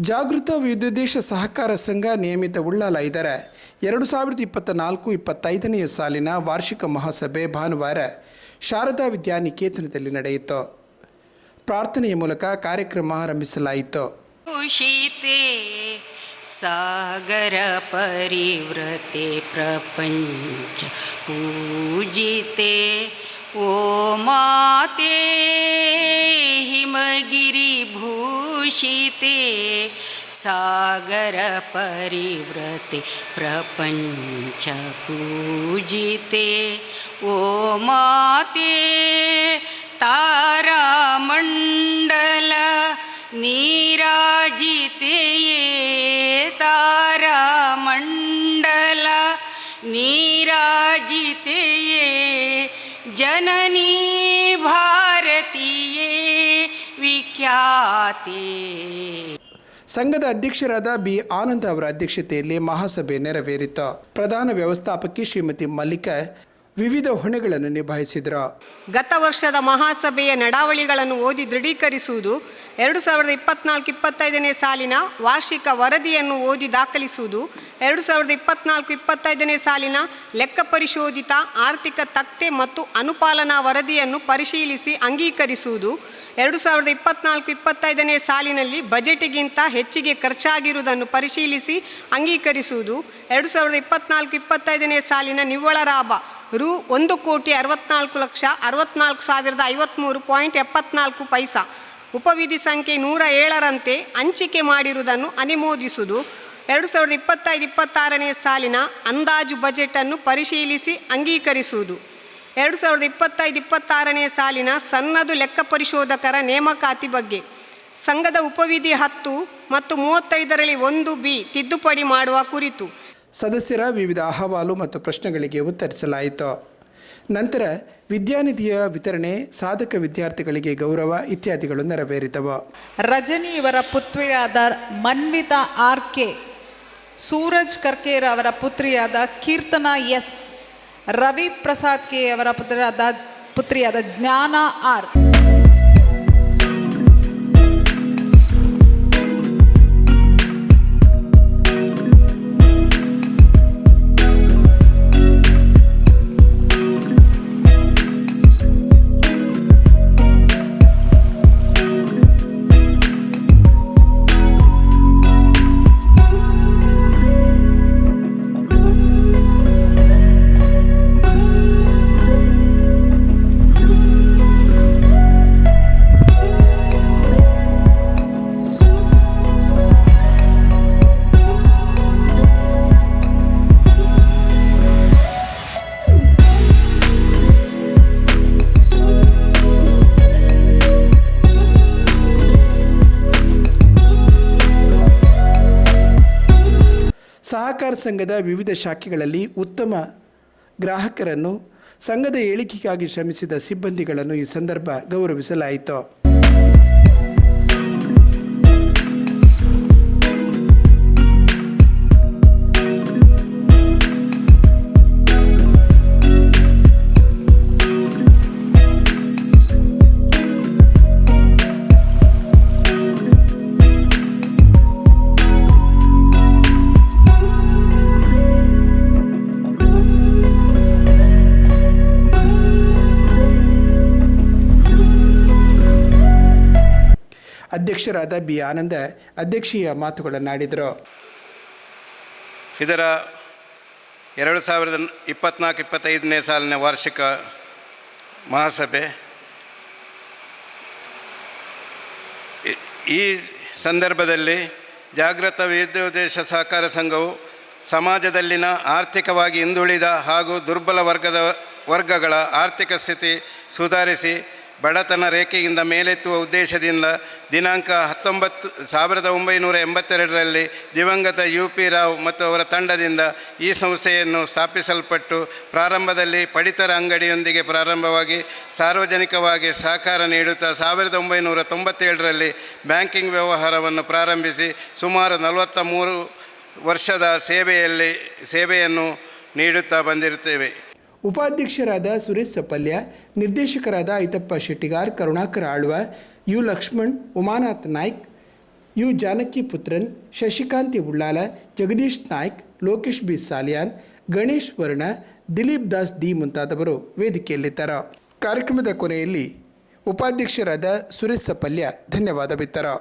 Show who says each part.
Speaker 1: ಜಾಗೃತ ವಿದ್ಯುದ್ದೇಶ ಸಹಕಾರ ಸಂಘ ನಿಯಮಿತ ಉಳ್ಳಾಲ ಇದರ ಎರಡು ಸಾವಿರದ ಇಪ್ಪತ್ತ ನಾಲ್ಕು, ಇಪ್ಪತ್ತೈದನೆಯ ಸಾಲಿನ ವಾರ್ಷಿಕ ಮಹಾಸಭೆ ಭಾನುವಾರ ಶಾರದಾ ವಿದ್ಯಾನಿಕೇತನದಲ್ಲಿ ನಡೆಯಿತು. ಪ್ರಾರ್ಥನೆಯ ಮೂಲಕ ಕಾರ್ಯಕ್ರಮ ಆರಂಭಿಸಲಾಯಿತು.
Speaker 2: ಸಾಗರ ಪರಿವ್ರತೆ ಪ್ರಪಂಚ ಪೂಜಿತೆ ಓ ಮಾತೆ ಹಿಮಗಿರಿ ಭೂ दूषिते प्रपंच पूजिते। ओ माते तारा मंडल नीराजिते ये मंडल नीराजिते ये जननी भा ವಿಖ್ಯಾತೆ
Speaker 1: ಸಂಘದ ಅಧ್ಯಕ್ಷರಾದ ಬಿ. ಆನಂದ್ ಅವರ ಅಧ್ಯಕ್ಷತೆಯಲ್ಲಿ ಮಹಾಸಭೆ ನೆರವೇರಿತು. ಪ್ರಧಾನ ವ್ಯವಸ್ಥಾಪಕಿ ಶ್ರೀಮತಿ ಮಲ್ಲಿಕಾ ವಿವಿಧ ಹೊಣೆಗಳನ್ನು ನಿಭಾಯಿಸಿದರು.
Speaker 3: ಗತ ವರ್ಷದ ಮಹಾಸಭೆಯ ನಡಾವಳಿಗಳನ್ನು ಓದಿ ದೃಢೀಕರಿಸುವುದು ಎರಡು ಸಾವಿರದ ಇಪ್ಪತ್ನಾಲ್ಕು ಇಪ್ಪತ್ತೈದನೇ ಸಾಲಿನ ವಾರ್ಷಿಕ ವರದಿಯನ್ನು ಓದಿ ದಾಖಲಿಸುವುದು ಎರಡು ಸಾವಿರದ ಇಪ್ಪತ್ನಾಲ್ಕು ಇಪ್ಪತ್ತೈದನೇ ಸಾಲಿನ ಲೆಕ್ಕ ಪರಿಶೋಧಿತ ಆರ್ಥಿಕ ತಕ್ತೆ ಮತ್ತು ಅನುಪಾಲನಾ ವರದಿಯನ್ನು ಪರಿಶೀಲಿಸಿ ಅಂಗೀಕರಿಸುವುದು ಎರಡು ಸಾವಿರದ ಇಪ್ಪತ್ನಾಲ್ಕು ಇಪ್ಪತ್ತೈದನೇ ಸಾಲಿನಲ್ಲಿ ಬಜೆಟ್ಗಿಂತ ಹೆಚ್ಚಿಗೆ ಖರ್ಚಾಗಿರುವುದನ್ನು ಪರಿಶೀಲಿಸಿ ಅಂಗೀಕರಿಸುವುದು ಎರಡು ಸಾವಿರದ ಇಪ್ಪತ್ನಾಲ್ಕು ಇಪ್ಪತ್ತೈದನೇ ಸಾಲಿನ ನಿವ್ವಳ ಲಾಭ ರು ಒಂದು ಕೋಟಿ ಅರವತ್ನಾಲ್ಕು ಲಕ್ಷ ಅರವತ್ನಾಲ್ಕು ಸಾವಿರದ ಐವತ್ತ್ಮೂರು ಪಾಯಿಂಟ್ ಎಪ್ಪತ್ನಾಲ್ಕು ಪೈಸಾ. ಉಪವಿಧಿ ಸಂಖ್ಯೆ ನೂರ ಏಳರಂತೆ ಹಂಚಿಕೆ ಮಾಡಿರುವುದನ್ನು ಅನುಮೋದಿಸುವುದು. ಎರಡು ಸಾವಿರದ ಇಪ್ಪತ್ತೈದು ಇಪ್ಪತ್ತಾರನೇ ಸಾಲಿನ ಅಂದಾಜು ಬಜೆಟನ್ನು ಪರಿಶೀಲಿಸಿ ಅಂಗೀಕರಿಸುವುದು. ಎರಡು ಸಾವಿರದ ಇಪ್ಪತ್ತೈದು ಇಪ್ಪತ್ತಾರನೇ ಸಾಲಿನ ಸನ್ನದು ಲೆಕ್ಕ ಪರಿಶೋಧಕರ ನೇಮಕಾತಿ ಬಗ್ಗೆ. ಸಂಘದ ಉಪವಿಧಿ ಹತ್ತು ಮತ್ತು ಮೂವತ್ತೈದರಲ್ಲಿ ಒಂದು ಬಿ ತಿದ್ದುಪಡಿ ಮಾಡುವ ಕುರಿತು.
Speaker 1: ಸದಸ್ಯರ ವಿವಿಧ ಅಹವಾಲು ಮತ್ತು ಪ್ರಶ್ನೆಗಳಿಗೆ ಉತ್ತರಿಸಲಾಯಿತು. ನಂತರ ವಿದ್ಯಾನಿಧಿಯ ವಿತರಣೆ, ಸಾಧಕ ವಿದ್ಯಾರ್ಥಿಗಳಿಗೆ ಗೌರವ ಇತ್ಯಾದಿಗಳು ನೆರವೇರಿದವು.
Speaker 4: ರಜನಿ ಇವರ ಪುತ್ರಿಯಾದ ಮನ್ವಿತಾ ಆರ್ ಕೆ ಸೂರಜ್ ಕರ್ಕೇರ್ ಅವರ ಪುತ್ರಿಯಾದ ಕೀರ್ತನಾ ಎಸ್ ರವಿ ಪ್ರಸಾದ್ ಕೆ ಅವರ ಪುತ್ರಿಯಾದ ಪುತ್ರಿಯಾದ ಜ್ಞಾನ ಆರ್.
Speaker 1: ಸಹಕಾರ ಸಂಘದ ವಿವಿಧ ಶಾಖೆಗಳಲ್ಲಿ ಉತ್ತಮ ಗ್ರಾಹಕರನ್ನು ಸಂಘದ ಏಳಿಗೆಗಾಗಿ ಶ್ರಮಿಸಿದ ಸಿಬ್ಬಂದಿಗಳನ್ನು ಈ ಸಂದರ್ಭ ಗೌರವಿಸಲಾಯಿತು. ಅಧ್ಯಕ್ಷರಾದ ಬಿ. ಆನಂದ ಅಧ್ಯಕ್ಷೀಯ ಮಾತುಗಳನ್ನಾಡಿದರು
Speaker 5: ಇದರ ಎರಡು ಸಾವಿರದ ಇಪ್ಪತ್ನಾಲ್ಕು, ಇಪ್ಪತ್ತೈದನೇ ಸಾಲಿನ ವಾರ್ಷಿಕ ಮಹಾಸಭೆ. ಈ- ಈ ಸಂದರ್ಭದಲ್ಲಿ ಜಾಗೃತ ವಿದ್ಯೋದ್ದೇಶ ಸಹಕಾರ ಸಂಘವು ಸಮಾಜದಲ್ಲಿನ ಆರ್ಥಿಕವಾಗಿ ಹಿಂದುಳಿದ ಹಾಗೂ ದುರ್ಬಲ ವರ್ಗದ ವರ್ಗಗಳ ಆರ್ಥಿಕ ಸ್ಥಿತಿ ಸುಧಾರಿಸಿ ಬಡತನ ರೇಖೆಯಿಂದ ಮೇಲೆತ್ತುವ ಉದ್ದೇಶದಿಂದ ದಿನಾಂಕ ಹತ್ತೊಂಬತ್ತು, ಸಾವಿರದ ಒಂಬೈನೂರ ಎಂಬತ್ತೆರಡರಲ್ಲಿ ದಿವಂಗತ ಯು ಪಿ ರಾವ್ ಮತ್ತು ಅವರ ತಂಡದಿಂದ ಈ ಸಂಸ್ಥೆಯನ್ನು ಸ್ಥಾಪಿಸಲ್ಪಟ್ಟು ಪ್ರಾರಂಭದಲ್ಲಿ ಪಡಿತರ ಅಂಗಡಿಯೊಂದಿಗೆ ಪ್ರಾರಂಭವಾಗಿ ಸಾರ್ವಜನಿಕವಾಗಿ ಸಹಕಾರ ನೀಡುತ್ತಾ ಸಾವಿರದ ಒಂಬೈನೂರ ತೊಂಬತ್ತೇಳರಲ್ಲಿ ಬ್ಯಾಂಕಿಂಗ್ ವ್ಯವಹಾರವನ್ನು ಪ್ರಾರಂಭಿಸಿ ಸುಮಾರು ನಲವತ್ತ ಮೂರು ವರ್ಷದ ಸೇವೆಯಲ್ಲಿ ಸೇವೆಯನ್ನು ನೀಡುತ್ತಾ ಬಂದಿರುತ್ತೇವೆ.
Speaker 1: ಉಪಾಧ್ಯಕ್ಷರಾದ ಸುರೇಶ್ ಸಪಲ್ಯ, ನಿರ್ದೇಶಕರಾದ Aithappa Shettigar, Karunakar Alva, U Lakshman, Umanath Naik, U Janaki Puthran, Shashikanthi Ullal, Jagadish Naik, Lokesh B Salian, Ganesh Varna, Dilip Das D ಮುಂತಾದವರು ವೇದಿಕೆಯಲ್ಲಿದ್ದರು. ಕಾರ್ಯಕ್ರಮದ ಕೊನೆಯಲ್ಲಿ ಉಪಾಧ್ಯಕ್ಷರಾದ ಸುರೇಶ್ ಸಪಲ್ಯ ಧನ್ಯವಾದ ಬಿತ್ತರು.